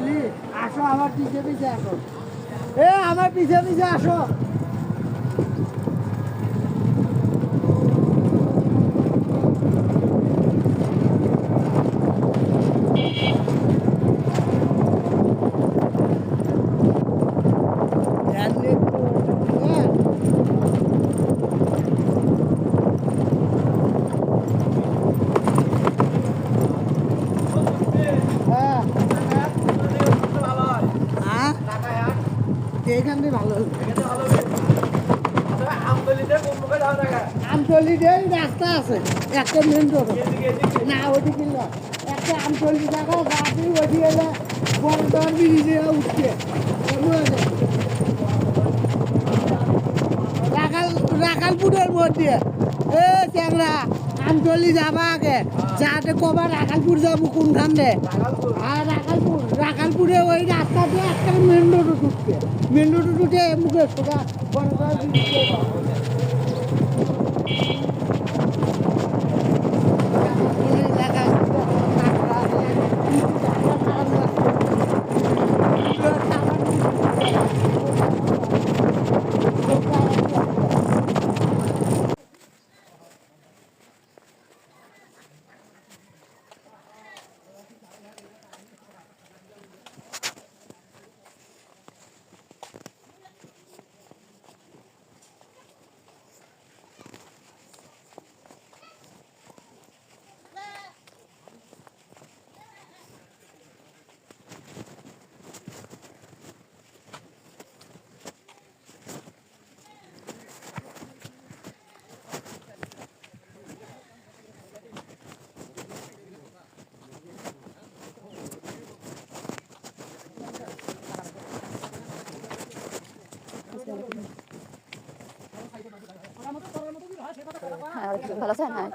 বলি আসো আমার পিছিয়ে পিছিয়ে আসো এ আমার পিছিয়ে পিছিয়ে আসো Yeah. এইখানে ভালো আমতলি দিয়ে রাস্তা আছে। একটা মেন রোড না ওদিকে না। একটা আমতলি জায়গা গাড়ি ওদিকে এলে বড় দর ব্রিজে উঠছে। রাখাল রাখালপুরের মধ্যে। এ চ্যাংরা। আমতলি যাবা আগে। যাতে কবা রাখালপুর যাব কোনখান দে। আর রাখালপুর রাখালপুরে ওই রাস্তা দিয়ে একটা মেন রোড ঢুকছে। মেন রোড ঢুকে মুখে সোজা বড় Kalau 係